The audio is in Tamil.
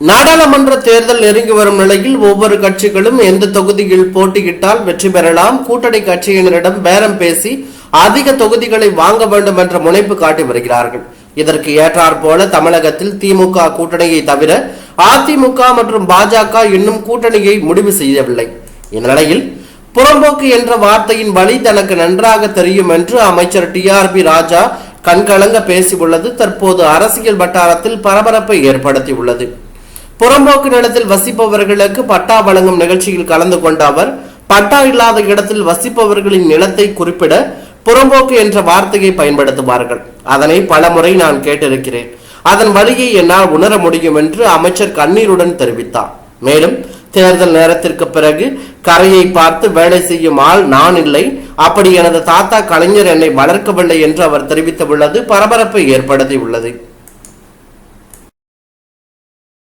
நாடாளுமன்ற தேர்தல் நெருங்கி வரும் நிலையில் ஒவ்வொரு கட்சிகளும் எந்த தொகுதியில் போட்டியிட்டால் வெற்றி பெறலாம்? கூட்டணி கட்சியினரிடம் பேரம் பேசி அதிக தொகுதிகளை வாங்க வேண்டும் என்ற முனைப்பு காட்டி வருகிறார்கள். இதற்கு ஏற்றாற் போல தமிழகத்தில் திமுக கூட்டணியை தவிர அதிமுக மற்றும் பாஜக இன்னும் கூட்டணியை முடிவு செய்யவில்லை. இந்நிலையில் புறம்போக்கு என்ற வார்த்தையின் வழி தனக்கு நன்றாக தெரியும் என்று அமைச்சர் டிஆர்பி ராஜா கண்கலங்க பேசியுள்ளது. தற்போது அரசியல் வட்டாரத்தில் பரபரப்பை ஏற்படுத்தியுள்ளது. புறம்போக்கு நிலத்தில் வசிப்பவர்களுக்கு பட்டா வழங்கும் நிகழ்ச்சியில் கலந்து கொண்ட அவர் பட்டா இல்லாத இடத்தில் வசிப்பவர்களின் நிலத்தை குறிப்பிட புறம்போக்கு என்ற வார்த்தையை பயன்படுத்துவார்கள். அதனை பலமுறை நான் கேட்டிருக்கிறேன். அதன் வழியை என்னால் உணர முடியும் என்று அமைச்சர் கண்ணீருடன் தெரிவித்தார். மேலும் தேர்தல் நேரத்திற்கு பிறகு கரையை பார்த்து வேலை செய்யும் ஆள் நான் இல்லை. அப்படி எனது தாத்தா கலைஞர் என்னை வளர்க்கவில்லை என்று அவர் தெரிவித்துள்ளது. பரபரப்பை ஏற்படுத்தியுள்ளது.